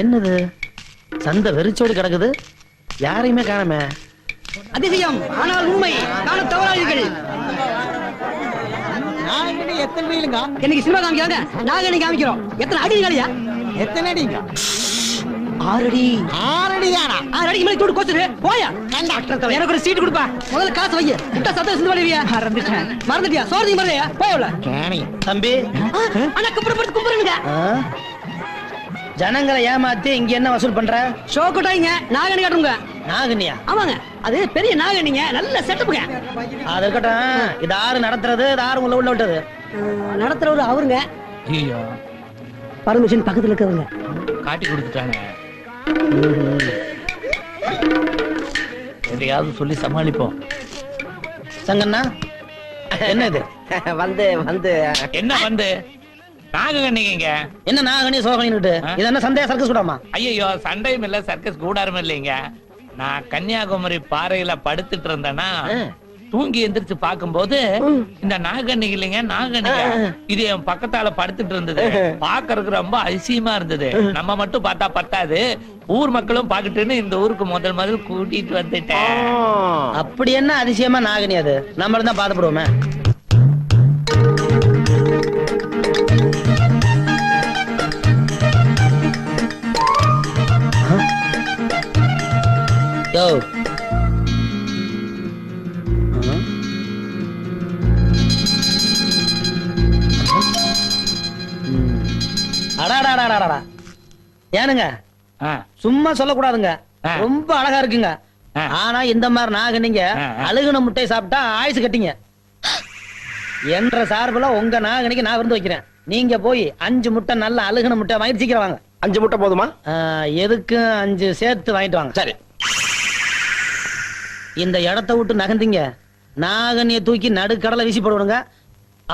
என்னது? சந்தை வெறிச்சோடி கிடக்குது. யாரையுமே காணமே. அதிசயம். ஆனால் உண்மை. காண தவறாதீர்கள் நாகனி எத்தனை ரீலுங்க இன்னைக்கு சினிமா காமிக்கிறாங்க நாகனி காமிக்கிறோம். எத்தனை அடி காலியா எத்தனை அடிங்க? ஆறடி ஆறடி தானா ஆறு அடிக்கு மேலே தூடு கோச்சுரு போயா. எனக்கு ஒரு சீட் கொடுப்பா. முதல்ல காசு வை. விட்டா சத்தம் சிந்து பண்ணுவியா மறந்துட்டேன். மறந்துட்டியா? மறலையா போயல கேணி தம்பி. ஆனா கும்பிடுறது கும்பிடுங்க? ஜனங்களை ஏமாத்தி இங்க என்ன வசூல் பண்ற? ஷோ கொட்டாங்க நாகனி காட்டுங்க. நாகனியா? ஆமாங்க. அது பெரிய நாகனிங்க. நல்ல செட்டப்புங்க அது இருக்கட்டும். இது ஆறு நடத்துறது இது ஆறு உள்ள உள்ள விட்டது. நடத்துறவர் அவருங்க. ஐயோ. பர்மிஷன் பக்கத்துல இருக்கிறவங்க காட்டி கொடுத்துட்டாங்க எதையாவது சொல்லி சமாளிப்போம். சங்கண்ணா என்ன இது வந்து வந்து. என்ன வந்து? நாகக்கண்ணிங்க என்ன நாகனி சோகனிட்டு இது என்ன சந்தேக சர்க்கஸ் கூடாமா? ஐயோ சண்டையும் இல்ல சர்க்கஸ் கூடாரம் இல்லைங்க. நான் கன்னியாகுமரி பாறையில படுத்துட்டு இருந்தேன்னா தூங்கி எந்திரிச்சு பார்க்கும்போது இந்த நாகக்கண்ணி இல்லைங்க நாகக்கண்ணிங்க இது என் பக்கத்தால படுத்துட்டு இருந்தது. பாக்குறதுக்கு ரொம்ப அதிசயமா இருந்தது. நம்ம மட்டும் பார்த்தா பத்தாது. ஊர் மக்களும் பாக்கட்டுன்னு இந்த ஊருக்கு முதல் முதல் கூட்டிட்டு வந்துட்டேன். அப்படி என்ன அதிசயமா நாகனி அது? நம்மள தான் பாதப்படுவோமே. யோ அடாடாடாடாடா ஏனுங்க? சும்மா சொல்லக்கூடாதுங்க. ரொம்ப அழகா இருக்குங்க. ஆனா இந்த மாதிரி நாகனிங்க ஆ, ஆ. அழுகுன முட்டை சாப்பிட்டா ஆயுசு கட்டிங்க. என்ற சார்புல உங்க நாகனிக்கு நான் விருந்து வைக்கிறேன். நீங்க போய் அஞ்சு முட்டை நல்ல அழுகுன முட்டை வாங்கிட்டு சீக்கிரம் வாங்க. அஞ்சு முட்டை போதுமா? ஆ, எதுக்கு அஞ்சு சேர்த்து வாங்கிட்டு வாங்க. சரி. இந்த இடத்த விட்டு நகர்ந்தீங்க. நாகனிய தூக்கி நடுக்கடலை வீசி போடுவாங்க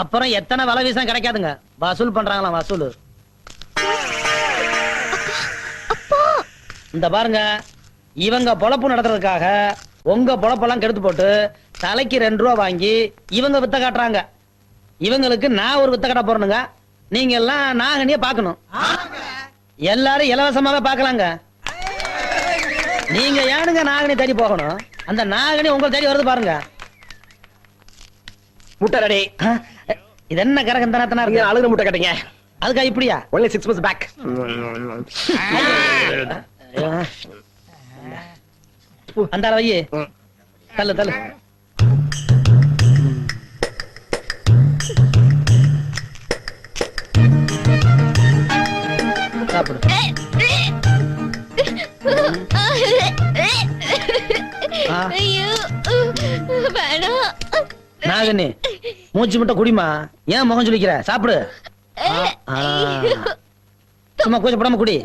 அப்புறம் எத்தனை வலை வீசா கிடைக்காதுங்க. வசூல் பண்றாங்களாம் வசூல். இந்த பாருங்க இவங்க பொழப்பு நடத்துறதுக்காக உங்க பொழப்பெல்லாம் கெடுத்து போட்டு தலைக்கு ரெண்டு ரூபா வாங்கி இவங்க வித்த காட்டுறாங்க. இவங்களுக்கு நான் ஒரு வித்த காட்ட போறேனுங்க. நீங்க எல்லாம் நாகனிய பார்க்கணும். எல்லாரும் இலவசமாவே பார்க்கலாங்க. நீங்க ஏனுங்க நாகனி தேடி போகணும்? அந்த நாகனி உங்களை தேடி வருது பாருங்க. முட்டை இது என்ன கரகம் தனத்தனா இருக்கு? அழுகுன முட்டை கேட்டீங்க. அதுக்கா இப்படியா? ஒன்லி சிக்ஸ் மந்த்ஸ் பேக் அந்த ஆள வையே தள்ளு தள்ளு. சாப்பிடு. ஐயோ வேணாம் நாகனி மூச்சு மட்டும் குடிமா. ஏன் முகம் சொல்லிக்கிற சாப்பிடு. சும்மா கூச்சப்படாம குடி.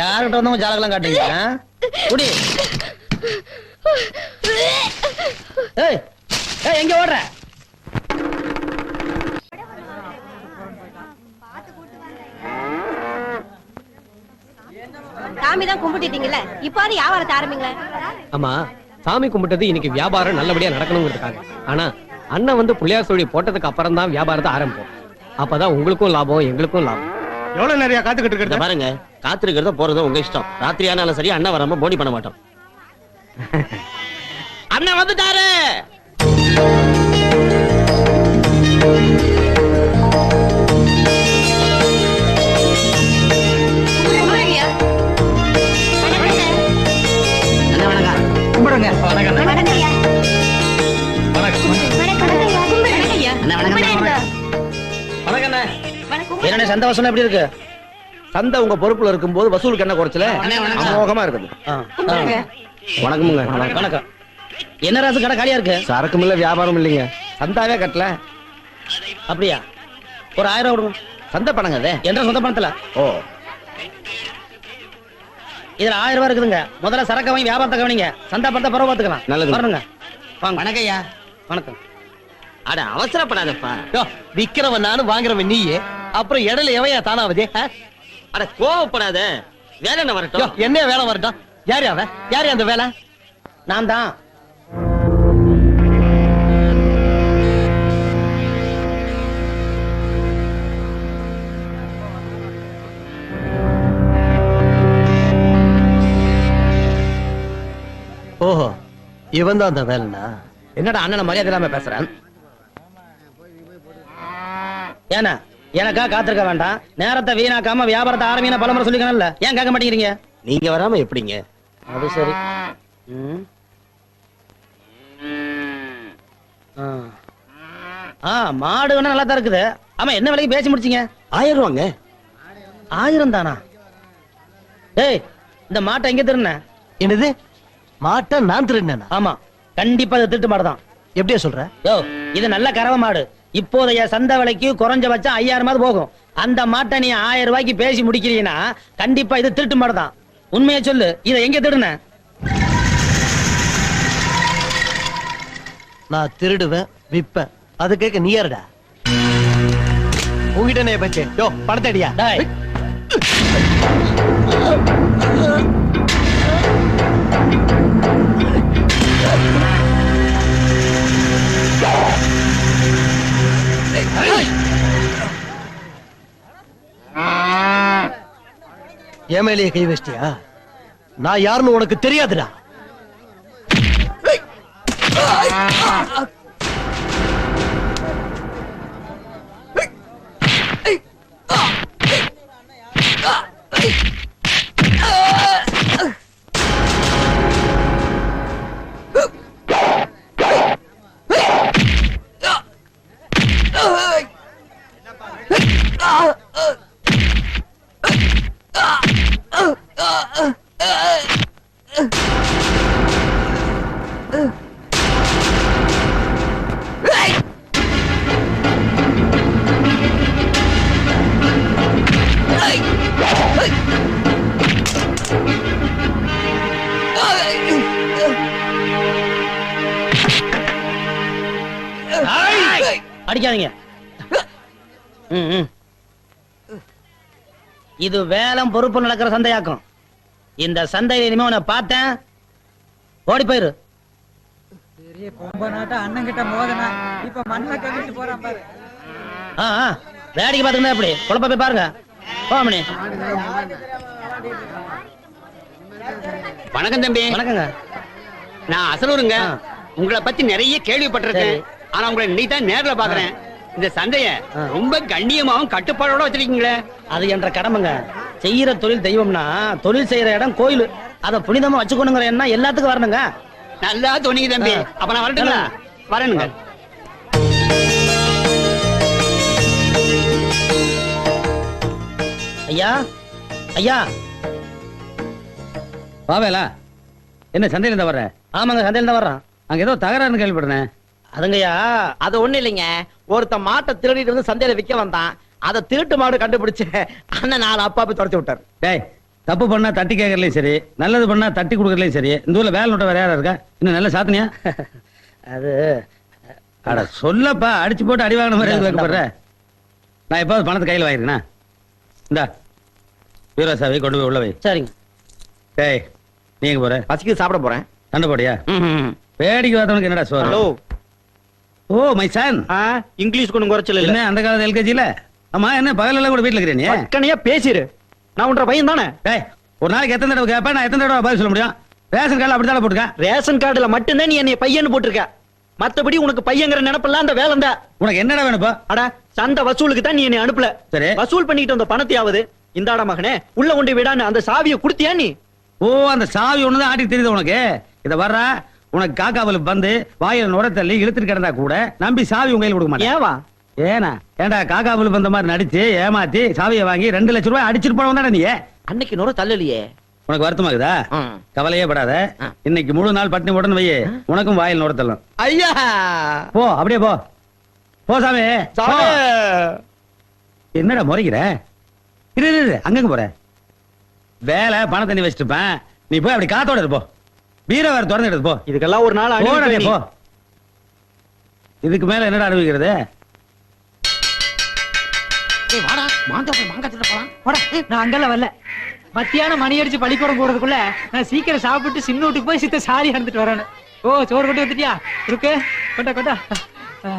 யாருகிட்ட வந்தவங்க ஜாலகெல்லாம் காட்டுங்க? குடி. ஏய் ஏய் எங்க ஓடுற? சாமி தான் கும்பிட்டுட்டீங்கல்ல? இப்பாவது வியாபாரத்தை ஆரம்பிங்களேன் ஆமா. சாமி கும்பிட்டது இன்னைக்கு வியாபாரம் நல்லபடியா நடக்கணுங்கிறதுக்காக. ஆனா அண்ணன் வந்து புள்ளியார் சொல்லி போட்டதுக்கு அப்புறம் தான் வியாபாரத்தை ஆரம்பிப்போம். அப்பதான் உங்களுக்கும் லாபம் எங்களுக்கும் லாபம். எவ்வளவு நிறைய காத்துக்கிட்டு இருக்கிறது? பாருங்க காத்திருக்கிறத போறது உங்க இஷ்டம். ராத்திரி ஆனாலும் சரி அண்ணா வராம போனி பண்ண மாட்டோம். அண்ணா வந்துட்டாரு! என்னண்ணே சந்தோஷம் எப்படி இருக்கு? சந்தை உங்க பொறுப்புல இருக்கும்போது வசூலுக்கு என்ன குறைச்சல? அமோகமா இருக்குது. வணக்கமுங்க. வணக்கம். என்ன ராசு கடை காலியா இருக்கு? சரக்கும் இல்ல வியாபாரம் இல்லைங்க. சந்தாவே கட்டல. அப்படியா? ஒரு ஆயிரம் ரூபா கொடுங்க. சந்தை பணங்க அது? என்ற சொந்த பணத்துல? ஓ. இதுல ஆயிரம் ரூபாய் இருக்குதுங்க. முதல்ல சரக்கு வாங்கி வியாபாரத்தை கவனிங்க. சந்தா பணத்தை பரவ பாத்துக்கலாம் நல்லது. வரணுங்க. வாங்க. வணக்கம்யா வணக்கம். அட அவசரப்படாதப்பா. விக்கிறவன் நானும் வாங்குறவன் நீயே. அப்புறம் இடையில எவையா தானாவது? அட கோவப்படாத. வேலை என்ன வரட்டும்? என்ன வேலை வரட்டும்? யாரு அவ யாரு அந்த வேலை? நான் தான். ஓஹோ இவன் தான் அந்த வேலைனா? என்னடா அண்ணன மரியாதை இல்லாம பேசுறேன்? ஏன்னா எனக்கா காத்திருக்க வேண்டாம். நேரத்தை வீணாக்காம வியாபாரத்தை ஆரம்பின பலமுறை சொல்லிக்கணும்ல ஏன் கேட்க மாட்டேங்கிறீங்க? நீங்க வராம எப்படிங்க? அது சரி. ஆ. மாடு வேணா நல்லா தான் இருக்குது. ஆமா என்ன விலைக்கு பேசி முடிச்சீங்க? ஆயிரம் ரூபாங்க. ஆயிரம் தானா? டேய் இந்த மாட்டை எங்க திருண்ண என்னது? மாட்டை நான் திருடினேனா? ஆமா கண்டிப்பா இது திருட்டு மாடு தான் எப்படியா சொல்ற? யோ இது நல்ல கறவை மாடு. இப்போதைய சந்தை விலைக்கு குறைஞ்சபட்சம் ஐயாயிரமாவது போகும். அந்த மாட்டை நீ ஆயிரம் ரூபாய்க்கு பேசி முடிக்கிறீங்கன்னா கண்டிப்பா இது திருட்டு மாடு தான். உண்மையை சொல்லு இதை எங்க திருடுன? நான் திருடுவேன் விப்பேன் அது கேட்க நீ யாருடா? உங்ககிட்ட பேச்சு யோ பணத்தை என் மேலேயே கை வச்சிட்டியா? நான் யாருன்னு உனக்கு தெரியாதுடா. அடிக்காதீங்க இது வேலம் பொறுப்பு நடக்கிற சந்தையாக்கும். இந்த சந்தையில இனிமே உன்னை பார்த்தேன். ஓடி போயிரு. பெரிய அண்ணன் கிட்ட மோதனா. இப்ப மண்ணை கவிட்டு போறான் பாரு. ஆ ஆ, வேடிக்கை பார்த்துக்கிட்டா எப்படி? குழப்ப போய் பாருங்க. போமணி வணக்கம் தம்பி. வணக்கங்க. நான் அசலூருங்க. உங்களை பத்தி நிறைய கேள்விப்பட்டிருக்கேன். சரி. ஆனா உங்களை இன்னைக்கு தான் நேர்ல பாக்குறேன். இந்த சந்தைய. ரொம்ப கண்ணியமாவும் கட்டுப்பாடோட வச்சிருக்கீங்களே. அது என்ற கடமைங்க. செய்யற தொழில் தெய்வம்னா தொழில் செய்யற இடம் கோயில். அத புனிதமா வச்சுக்கணுங்கிற எண்ணம் எல்லாத்துக்கும் வரணுங்க. நல்லா தோணிங்க தம்பி. அப்ப நான் வரட்டுங்களா? வரணுங்க. ஐயா ஐயா. பாவேலா என்ன சந்தையில இருந்து வர்ற? ஆமாங்க சந்தையில தான் வர்றான் அங்க ஏதோ தகராறுன்னு கேள்விப்படுறேன் அதுங்கய்யா அது ஒண்ணு இல்லைங்க. ஒருத்த மாட்டை திருடிட்டு வந்து சந்தையில விக்க வந்தான். அதை திருட்டு மாடு கண்டுபிடிச்சு அண்ணன் நாலு அப்பா போய் தொடச்சு விட்டாரு. டேய் தப்பு பண்ணா தட்டி கேட்கறதுலயும் சரி நல்லது பண்ணா தட்டி கொடுக்கறதுலயும் சரி. இந்த ஊர்ல வேலை நோட்ட வேற யாரா இருக்கா? இன்னும் நல்ல சாத்தனியா? அது அட சொல்லப்பா அடிச்சு போட்டு அடி வாங்கின மாதிரி வைக்கப்படுற நான் எப்பாவது பணத்தை கையில் வாங்கிருக்கேனா? இந்தா வீரசாவி கொண்டு போய் உள்ள வை. சரிங்க. டேய் நீங்க போற? பசிக்கு சாப்பிட போறேன். சண்டை போடியா வேடிக்கை பார்த்தவனுக்கு என்னடா ஹலோ. சோறு ஓ மை சன் இங்கிலீஷ் கொண்டு குறைச்சல இல்ல. அந்த காலத்து எல்கேஜில ஆமா என்ன பகலெல்லாம் கூட வீட்டுல இருக்கிறேன் நீ? பக்கனையா பேசிரு. நான் உன்ற பையன் தானே. டேய் ஒரு நாளைக்கு எத்தனை தடவை கேட்பேன் நான் எத்தனை தடவை பதில் சொல்ல முடியும்? ரேஷன் கார்டு அப்படி தானே போட்டுக்க ரேஷன் கார்டுல மட்டும்தான் நீ என்னைய பையன்னு போட்டிருக்க. மத்தபடி உனக்கு பையங்கிற நினைப்பெல்லாம் அந்த வேலை தான் உனக்கு என்னடா வேணும்ப்பா அட சந்தை வசூலுக்கு தான் நீ என்னை அனுப்பல. சரி. வசூல் பண்ணிட்டு வந்த பணத்தையாவது இந்தாடா மகனே உள்ள கொண்டு விடான்னு அந்த சாவியை குடுத்தியா நீ? ஓ அந்த சாவி ஒண்ணுதான் ஆட்டி தெரியுது உனக்கு? இத வர்ற உனக்கு காக்காவல் வந்து வாயில நுர தள்ளி இழுத்துட்டு கிடந்தா கூட நம்பி சாவி உங்க கையில கொடுக்க மாட்டேன். ஏவா? ஏனா? ஏன்டா காக்காவல் வந்த மாதிரி நடிச்சு ஏமாத்தி சாவியை வாங்கி ரெண்டு லட்சம் ரூபாய் அடிச்சிட்டு போனவன் தானே நீ? அன்னைக்கு நுர தள்ளலையே. உனக்கு வருத்தமாகுதா. கவலையே படாத. இன்னைக்கு முழு நாள் பட்டினி உடனே வையே. உனக்கும் வாயில் நுர தள்ளும். ஐயா! போ அப்படியே போ. போ சாமி. என்னடா முறைக்கிற? இரு இரு, அங்கங்க போற. வேலை பணம் தண்ணி வச்சுட்டு இருப்பேன். நீ போய் அப்படி காத்தோட இரு, போ பீரோ வேற திறந்து எடுத்து போ. இதுக்கெல்லாம் ஒரு நாள் போடா. போ. இதுக்கு மேல என்னடா அனுபவிக்கிறது வாடா. போய் மாங்காய் தின்ன போலாம். போடா. நான் அங்கெல்லாம் வரல. மத்தியானம் மணி அடிச்சு பள்ளிக்கூடம் போறதுக்குள்ள நான் சீக்கிரம் சாப்பிட்டு சின்ன வீட்டுக்கு போய் சித்த சாரி அனுப்பிட்டு வரேன் ஓ சோறு கொண்டு வந்துட்டியா? இருக்கு. கொண்டா கொண்டா. ஆ.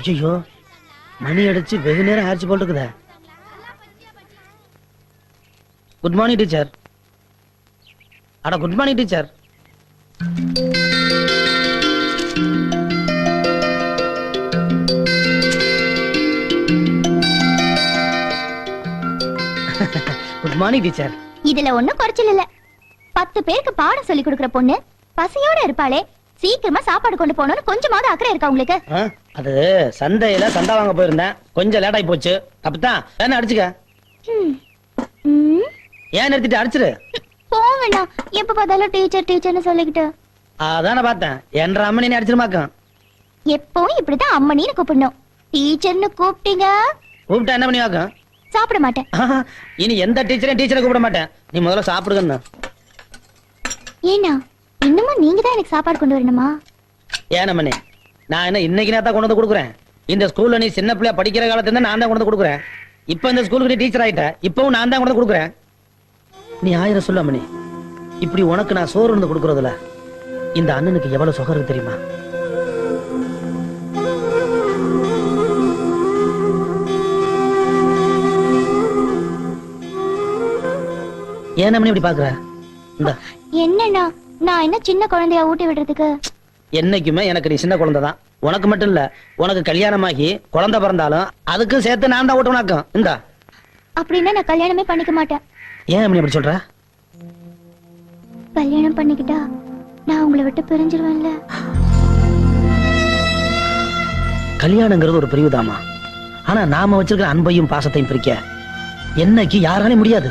ஐயோ மணி அடிச்சு வெகு நேரம் ஆயிடுச்சு போல் இருக்குதே. Good morning teacher. அட good morning teacher. Good morning teacher. இதுல ஒண்ணும் குறைச்சல் இல்ல. பத்து பேருக்கு பாடம் சொல்லி கொடுக்கிற பொண்ணு பசியோட இருப்பாளே. சீக்கிரமா சாப்பாடு கொண்டு போகணும்னு கொஞ்சமாவது அக்கறை இருக்கா உங்களுக்கு? அது சந்தையில சண்டை வாங்க போயிருந்தேன். கொஞ்சம் லேட் ஆகி போச்சு. அப்பதான் வேணா அடிச்சுக்க. ம். ஏன் நிறுத்திட்டு? அடிச்சிரு. போங்கண்ணா எப்ப பார்த்தாலும் டீச்சர் டீச்சர்னு சொல்லிக்கிட்டு. அதான் நான் பார்த்தேன் என்ற அம்மனி அடிச்சிருமாக்கம் எப்பவும் இப்படிதான் அம்மனின்னு கூப்பிடணும். டீச்சர்னு கூப்பிட்டீங்க. கூப்பிட்டா என்ன பண்ணி வாக்கம் சாப்பிட மாட்டேன். இனி எந்த டீச்சரையும் டீச்சரை கூப்பிட மாட்டேன். நீ முதல்ல சாப்பிடுங்கன்னு ஏன்னா இன்னமும் நீங்க தான் எனக்கு சாப்பாடு கொண்டு வரணுமா? ஏன் அம்மனி நான் என்ன இன்னைக்கு நேரத்தா கொண்டு வந்து கொடுக்குறேன்? இந்த ஸ்கூல்ல நீ சின்ன பிள்ளைய படிக்கிற காலத்துல நான் தான் கொண்டு வந்து கொடுக்குறேன். இப்ப இந்த ஸ்கூலுக்கு நீ டீச்சர் ஆயிட்ட. இப்பவும் நான் தான் கொண்டு வந்து கொடுக்குறேன். நீ ஆயிரம் சொல்லு அம்மனி இப்படி உனக்கு நான் சோறு இருந்து கொடுக்கறதுல இந்த அண்ணனுக்கு எவ்வளவு சுகம் இருக்கு தெரியுமா? ஏன் அம்மனி இப்படி பாக்குற இந்த. என்னண்ணா நான் என்ன சின்ன குழந்தையா ஊட்டி விடுறதுக்கு? என்னைக்குமே எனக்கு நீ சின்ன குழந்தை தான் உனக்கு மட்டும் இல்ல உனக்கு கல்யாணமாகி குழந்தை பிறந்தாலும் அதுக்கும் சேர்த்து நான் தான் ஓட்டுவனாக்கும் இந்த. அப்படின்னா நான் கல்யாணமே பண்ணிக்க மாட்டேன். ஏன் அப்படி அப்படி சொல்ற? கல்யாணம் பண்ணிக்கிட்டா நான் உங்களை விட்டு பிரிஞ்சிருவேன்ல. கல்யாணங்கிறது ஒரு பிரிவுதாமா ஆனா நாம வச்சிருக்கிற அன்பையும் பாசத்தையும் பிரிக்க என்னைக்கு யாராலையும் முடியாது.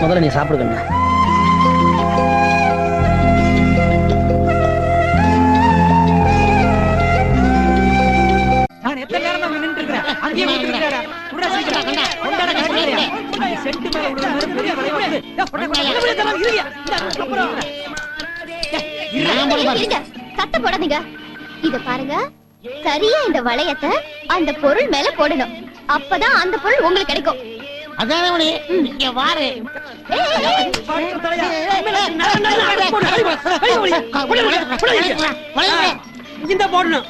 முதல்ல நீ சாப்பிடுங்க நான் எத்தனை நேரமா நின்னுட்டு இருக்கிறேன்? அங்கேயே விட்டுருக்காரா மேல விடுற மாதிரி பெரிய இருங்க. இருங்க சத்தம் போடாதீங்க. இத பாருங்க. சரியா இந்த வளையத்தை அந்த பொருள் மேல போடணும். அப்பதான் அந்த பொருள் உங்களுக்கு கிடைக்கும். அதானே இங்க வாரு. இந்த போடணும்?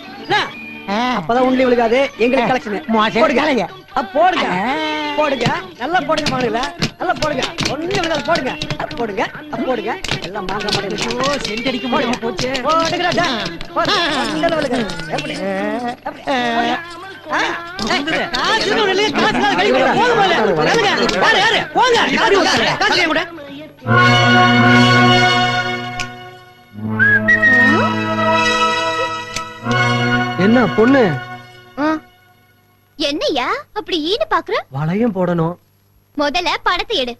அப்பதான் உண்டி விழுகாது. எங்களுக்கு கலெக்ஷன் போடுங்க. போடுங்க. போடுங்க. நல்லா போடுங்க மகள நல்லா போடுங்க. ஒண்ணு விழுகாது போடுங்க. போடுங்க. அப் போடுங்க. எல்லாம் மாங்க மாட்டேங்குது ஓ, சென்ட் அடிக்க முடியாம போச்சு. போடுங்கடா? போடுங்க. என்ன பொண்ணு? அப்படி ஈடு பாக்குற. வளையம் போடணும். முதல்ல பணத்தை எடு.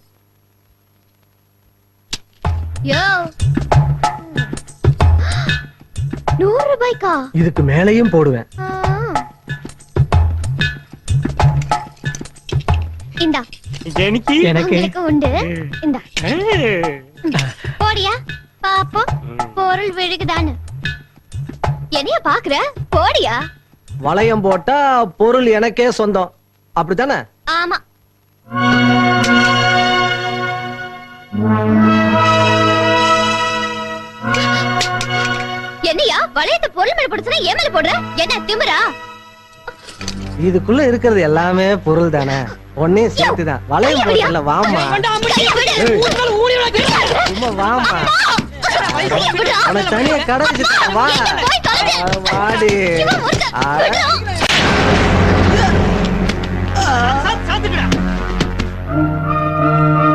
யோ. நூறு ரூபாய்க்கா? இதுக்கு மேலையும் போடுவேன். ஆ. இந்தா. எனக்கு? உங்களுக்கு உண்டு. இந்தா. போடியா? பாப்போம். பொருள் விழுகுதான்னு. என்னைய பாக்குற? போடியா? வளையம் போட்டா பொருள் எனக்கே சொந்தம். அப்படித்தானே ஆமா என்னையா வளையத்தை பொருள் மேல போடுச்சுன்னா ஏன் மேல போடுற என்ன திமிரா இதுக்குள்ள இருக்கிறது எல்லாமே பொருள் தானே ஒன்னையும் சேர்த்துதான் வளையம் போட்டல வாமா. சும்மா வாமா. உனக்கு தனியா கடை. வா வாடி கையை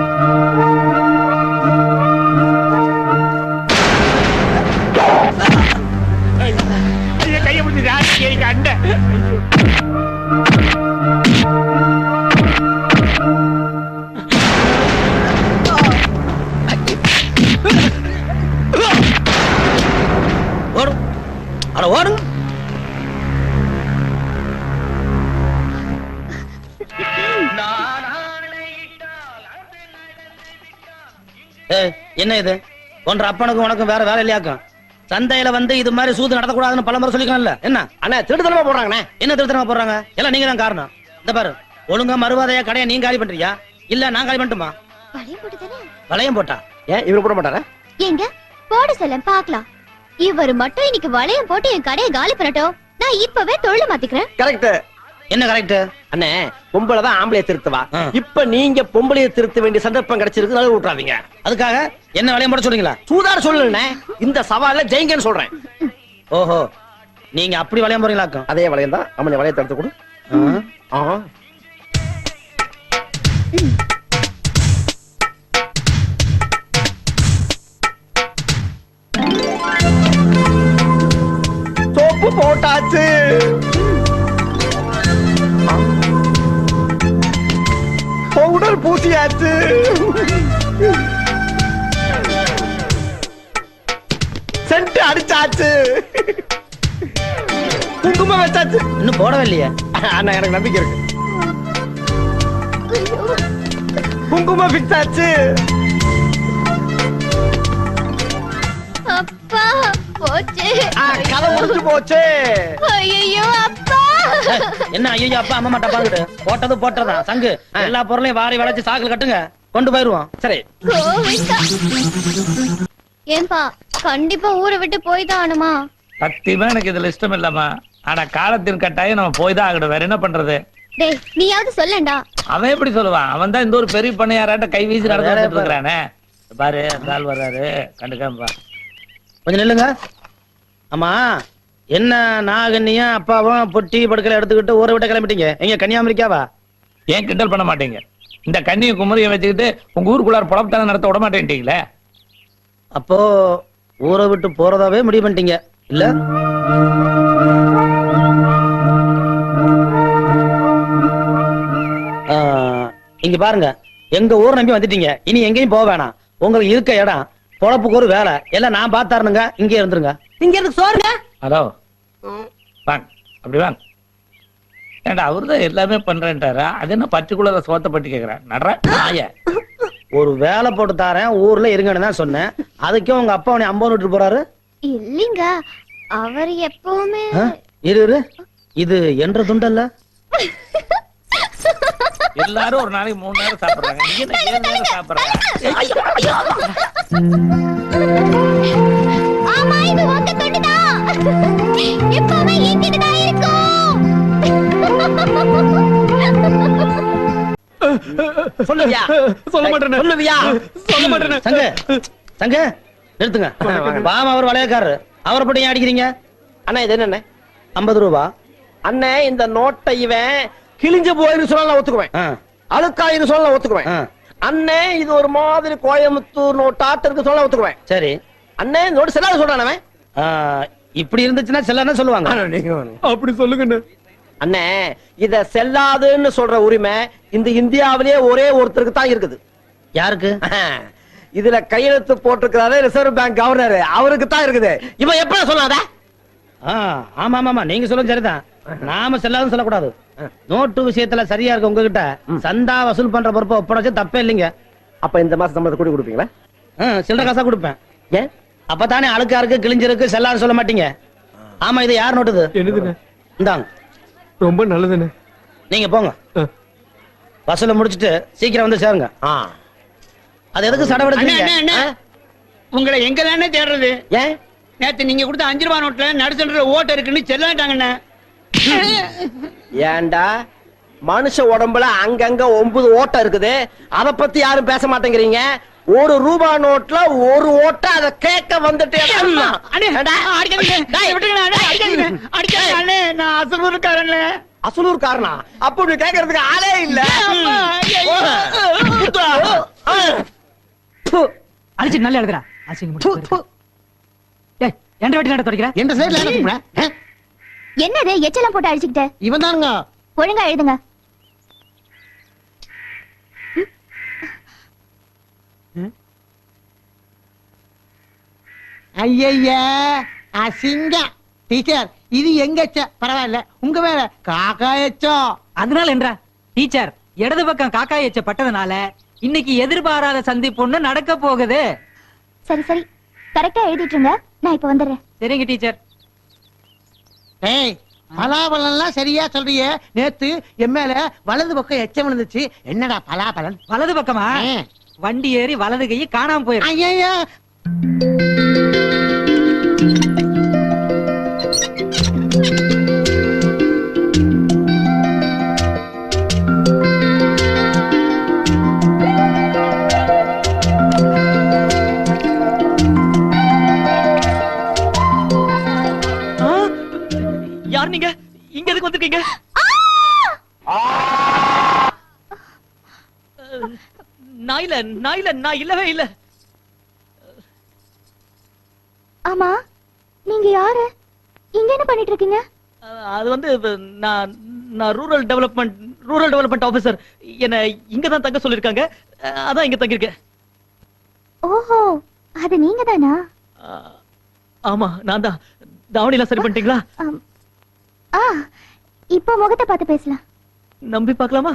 என்ன இது? உன்ற அப்பனுக்கும் உனக்கும் வேற வேலை இல்லையாக்கும்? சந்தையில வந்து இது மாதிரி சூது நடத்தக்கூடாதுன்னு பல முறை சொல்லிக்கலாம்ல. என்ன? அண்ணா திருடுதலமா போடுறாங்கண்ணே. என்ன திருத்தனமா போடுறாங்க? எல்லாம் நீங்க தான் காரணம். இந்த பாரு ஒழுங்கா மறுவாதையா கடையை நீங்க காலி பண்றியா? இல்ல நான் காலி பண்ணட்டுமா? வளையம் போட்டா? ஏன் இவரு போட மாட்டாரா? எங்க போட சொல்ல பாக்கலாம் இவர் மட்டும் இன்னைக்கு வளையம் போட்டு என் கடையை காலி பண்ணட்டும். நான் இப்பவே தொழில மாத்திக்கிறேன். கரெக்ட் என்ன கரெக்ட் அண்ணே பொம்பளை தான் ஆம்பளைய திருத்துவா. இப்ப நீங்க பொம்பளைய திருத்த வேண்டிய சந்தர்ப்பம் கிடைச்சிருக்கு நழுவ விட்டுறாதீங்க அதுக்காக என்ன வேலையை போட சொல்றீங்களா? சூதார சொல்லுண்ணே இந்த சவால்ல ஜெயிங்கன்னு சொல்றேன். ஓஹோ நீங்க அப்படி வளையம் போறீங்களாக்கும் அதே வளையம் தான் அவனை வளையத்தை எடுத்து கொடு. ஆ. சோப்பு போட்டாச்சு. பவுடர் பூசியாச்சு. சென்ட் அடிச்சாச்சு. குங்குமம் வச்சாச்சு. இன்னும் போடவே இல்லையே. அண்ணா எனக்கு நம்பிக்கை இருக்கு. குங்குமம் ஃபிக்ஸ் ஆச்சு. அப்பா போச்சு. ஆ, கதை முடிஞ்சு போச்சு. ஐயோ என்ன ஐயோ அப்பா அம்மா மாட்டா பாத்துட்டு போட்டது போட்டதா சங்கு எல்லா பொருளையும் வாரி வளைச்சு சாக்குல கட்டுங்க. கொண்டு போயிருவோம். சரி. ஏன்பா கண்டிப்பா ஊரை விட்டு போய் தான் ஆனுமா சத்தியமா எனக்கு இதுல இஷ்டம் இல்லம்மா. ஆனா காலத்தின் கட்டாயம் நம்ம போய் தான் ஆகணும். வேற என்ன பண்றது? டேய் நீயாவது சொல்லண்டா. அவன் எப்படி சொல்லுவான்? அவன் தான் இந்த ஒரு பெரிய பண்ணையாராட்ட கை வீசி நடந்து வந்துட்டு இருக்கிறானே. பாரு அந்த ஆள் வர்றாரு. கண்டுக்காம கொஞ்சம் நில்லுங்க. அம்மா என்ன நாகன்னியும் அப்பாவும் பொட்டி படுக்கல எடுத்துக்கிட்டு ஊரை விட்டு கிளம்பிட்டீங்க? எங்க கன்னியாகுமரிக்காவா? ஏன் கிண்டல் பண்ண மாட்டீங்க? இந்த கண்ணியை குமரியை வச்சுக்கிட்டு உங்க ஊருக்குள்ளார புலப்பத்தான நடத்த விட மாட்டேன்ட்டீங்களே? அப்போ ஊரை விட்டு போறதாவே முடிவு பண்ணிட்டீங்க இல்ல? இங்க பாருங்க எங்க ஊர் நம்பி வந்துட்டீங்க. இனி எங்கேயும் போக வேணாம். உங்களுக்கு இருக்க இடம் பொழப்புக்கு ஒரு வேலை. எல்லாம் நான் பார்த்தாருனுங்க இங்கே இருந்துருங்க. இங்க இருக்கு சோறுங்க? ஹலோ. வாங்க. அப்படி வாங்க. ஏண்டா அவர்தான் எல்லாமே பண்றேன்ட்டாரா? அது என்ன பர்டிகுலரா சோத்த பட்டி கேக்குறேன் நடுற? நாய ஒரு வேலை போட்டு தாரேன் ஊர்ல இருங்கன்னு தான் சொன்னேன். அதுக்கே உங்க அப்பா உன்னை அம்பது விட்டு போறாரு? இல்லைங்க. அவர் எப்பவுமே? இரு இரு. இது என்ற துண்டல்ல? எல்லாரும் ஒரு நாளைக்கு மூணு நேரம் சாப்பிடுறாங்க. நீங்க என்ன ஏழு நேரம் சாப்பிடுறாங்க ஆமா இது எப்பவுமே என்கிட்ட தான் இருக்கும். சொல்லுவியா? சொல்ல மாட்டேனே. சொல்லுவியா? சொல்ல மாட்டேனே. சங்க சங்க நிறுத்துங்க. பாம அவர் வளையக்காரரு. அவரை போட்டு ஏன் அடிக்கிறீங்க? அண்ணா இது என்னண்ணே? ஐம்பது ரூபா. அண்ணே இந்த நோட்டை இவன் கிழிஞ்ச சொல்ல நான் ஒத்துக்குவேன். ஆ, அழுக்காயிரு சொல்ல ஒத்துக்குவேன். அண்ணே இது ஒரு மாதிரி கோயம்புத்தூர் நோட்டாட்டு இருக்கு சொல்ல ஒத்துக்குவேன். சரி. அண்ணே இந்த நோட்டு செல்லாத சொல்றான் அவன். இப்படி இருந்துச்சுன்னா சிலர்னா சொல்லுவாங்க. அப்படி சொல்லுங்கண்ணே அண்ணே. இத செல்லாதுன்னு சொல்ற உரிமை இந்த இந்தியாவிலேயே ஒரே ஒருத்தருக்கு தான் இருக்குது. யாருக்கு? இதுல கையெழுத்து போட்டிருக்கிறாரு ரிசர்வ் பேங்க் கவர்னர் அவருக்கு தான் இருக்குது. இவன் எப்படி சொல்லாத ஆ, ஆமா ஆமா ஆமா நீங்க சொல்லுங்க சரிதான். நாம செல்லாதுன்னு சொல்லக்கூடாது. நோட்டு விஷயத்துல சரியா இருக்கு உங்ககிட்ட. சந்தா வசூல் பண்ற பொறுப்பை ஒப்படைச்சு தப்பே இல்லைங்க. அப்ப இந்த மாசம் சம்பளத்தை கூட்டி கொடுப்பீங்களா? சில்லறை காசா கொடுப்பேன். ஏன்? அப்பதானே அழுக்கா இருக்கு கிழிஞ்சிருக்கு செல்லாது சொல்ல மாட்டீங்க? ஆமா இது யார் நோட்டுது? என்னதுண்ணே இந்தாங்க. ரொம்ப நல்லதுண்ணே நீங்க போங்க. வசூல முடிச்சிட்டு சீக்கிரம் வந்து சேருங்க. ஆ. அது எதுக்கு சடவெடுக்கிறீங்க உங்களை எங்க தானே தேடுறது? ஏன்? நேத்து நீங்க கொடுத்த அஞ்சு ரூபா நோட்ல நடுசன்ற ஓட்ட இருக்குன்னு செல்லாட்டாங்கண்ணே. ஏன்டா? மனுஷ உடம்புல அங்கங்க ஒன்பது ஓட்டம் இருக்குது. அத பத்தி யாரும் பேச மாட்டேங்கிறீங்க. ஒரு ரூபா நோட்ல ஒரு ஓட்ட அத கேட்க வந்துட்டு நான் அசலூருக்காரண்ணே அசலூர் காரணா அப்படி கேக்குறதுக்கு ஆளே இல்ல. அடிச்சு நல்லா எழுதுறா எந்த வாட்டி நட தொடக்கிற? எந்த சைடுல என்னது எச்செல்லாம் போட்டு அடிச்சுக்கிட்ட? இவன் தானுங்க ஒழுங்கா எழுதுங்க. ஐயய்ய அசிங்கம் டீச்சர் இது எங்க எச்ச பரவாயில்ல உங்க மேல காக்கா எச்சம் அதனால என்றா? டீச்சர் இடது பக்கம் காக்காய் எச்ச பட்டதுனால இன்னைக்கு எதிர்பாராத சந்திப்பு ஒண்ணு நடக்க போகுது. சரி சரி. கரெக்டா எழுதிட்டுருங்க. நான் இப்ப வந்துடுறேன். சரிங்க டீச்சர் ஏய் பலாபலன்லாம் சரியா சொல்றியே. நேத்து என் மேல வலது பக்கம் எச்சம் விழுந்துச்சு. என்னடா பலாபலன்? வலது பக்கமா. வண்டி ஏறி வலது கையை காணாம போயிருக்கு ஐயய்யா யார் நீங்க? இங்க எதுக்கு வந்திருக்கீங்க? நான் இல்ல நான் இல்ல நான் இல்லவே இல்ல. ஆமா நீங்க யாரு? இங்க என்ன பண்ணிட்டு இருக்கீங்க அஹ், அது வந்து இப்ப நான் நான் rural development rural development officer என்ன இங்க தான் தங்க சொல்லிருக்காங்க. அதான் இங்க தங்கியிருக்கேன். ஓஹோ அது நீங்க தானா அஹ், ஆமா நான் தான். தாவணி எல்லாம் சரி பண்ணிட்டீங்களா. ஆ இப்போ முகத்தை பார்த்து பேசலாம். நம்பி பார்க்கலாமா?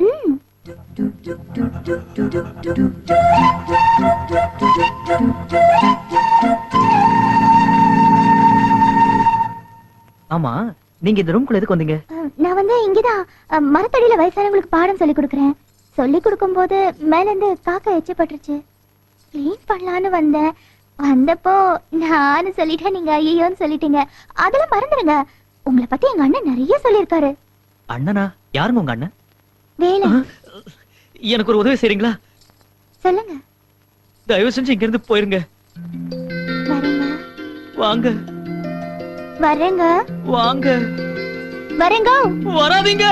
ம். ஆமா நீங்க இந்த ரூம்குள்ள எதுக்கு வந்தீங்க? நான் வந்து இங்கதான் மரத்தடியில வயசானவங்களுக்கு பாடம் சொல்லி கொடுக்குறேன். சொல்லி கொடுக்கும்போது மேல இருந்து காக்கா எச்சப்பட்டுருச்சு. க்ளீன் பண்ணலான்னு வந்தேன். வந்தப்போ நானும் சொல்லிட்டேன் நீங்க ஐயோன்னு சொல்லிட்டீங்க. அதெல்லாம் மறந்துடுங்க. உங்களை பத்தி எங்க அண்ணன் நிறைய சொல்லியிருக்காரு. அண்ணனா? யாருங்க உங்க அண்ணன்? வேலை. எனக்கு ஒரு உதவி செய்றீங்களா? சொல்லுங்க. தயவு செஞ்சு இங்க இருந்து போயிருங்க வாங்க. வரேங்க. வாங்க. வரேங்க. வராதீங்க.